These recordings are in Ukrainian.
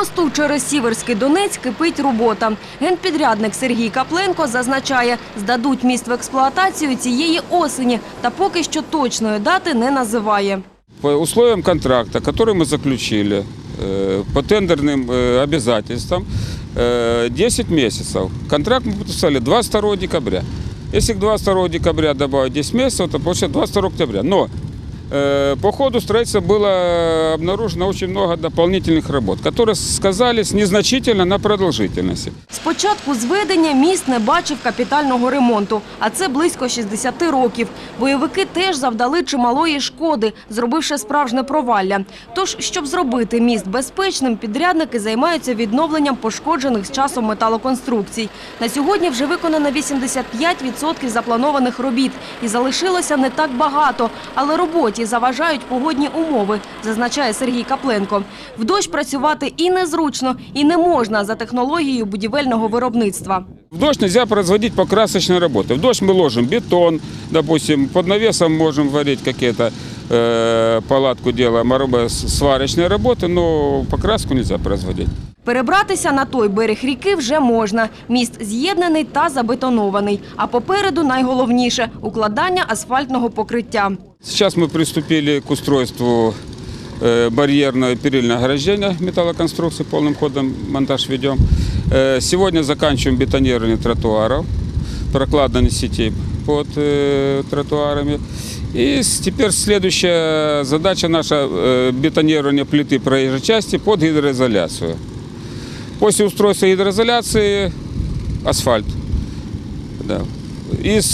мосту через Сіверський Донець кипить робота. Генпідрядник Сергій Капленко зазначає, здадуть міст в експлуатацію цієї осені, та поки що точної дати не називає. По условиям контракта, который мы заключили, э, по тендерным э, обязательствам, э, 10 месяцев. Контракт мы подписали 22 декабря. Если к 22 декабря добавить 10 месяцев, то получается 22 октября. Но э, по ходу строительства было обнаружено очень много дополнительных работ, которые сказались незначительно на продолжительности. Спочатку зведення міст не бачив капітального ремонту, а це близько 60 років. Бойовики теж завдали чималої шкоди, зробивши справжнє провалля. Тож, щоб зробити міст безпечним, підрядники займаються відновленням пошкоджених з часом металоконструкцій. На сьогодні вже виконано 85% запланованих робіт і залишилося не так багато, але роботі заважають погодні умови, зазначає Сергій Капленко. В дощ працювати і незручно, і не можна за технологією будівельного виробництва. В дождь нельзя производить покрасочные работы. В дождь мы ложим бетон, допустим, под навесом можем варить какие-то э, палатку делаем, а сварочные работы, но покраску нельзя производить. Перебратися на той берег ріки вже можна. Міст з'єднаний та забетонований. А попереду найголовніше – укладання асфальтного покриття. Сейчас мы приступили к устройству э, барьерного и перильного ограждения металлоконструкции, полным ходом монтаж ведем. Э, Сегодня заканчиваем бетонирование тротуаров, прокладывание сетей под э, тротуарами. И с- теперь следующая задача наша э, бетонирование плиты проезжей части под гидроизоляцию. После устройства гидроизоляции асфальт. Да. Из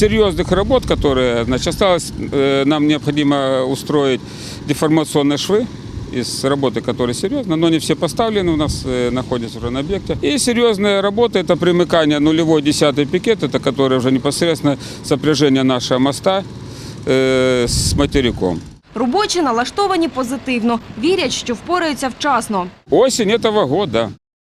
серьезных работ, которые значит, осталось, э, нам необходимо устроить деформационные швы из работы, которые серьезно, но не все поставлены у нас, э, находятся уже на объекте. И серьезные работы – это примыкание нулевой десятый пикет, это который уже непосредственно сопряжение нашего моста э, с материком. Робочі налаштовані позитивно. Вірять, що впораються вчасно. Осень этого года.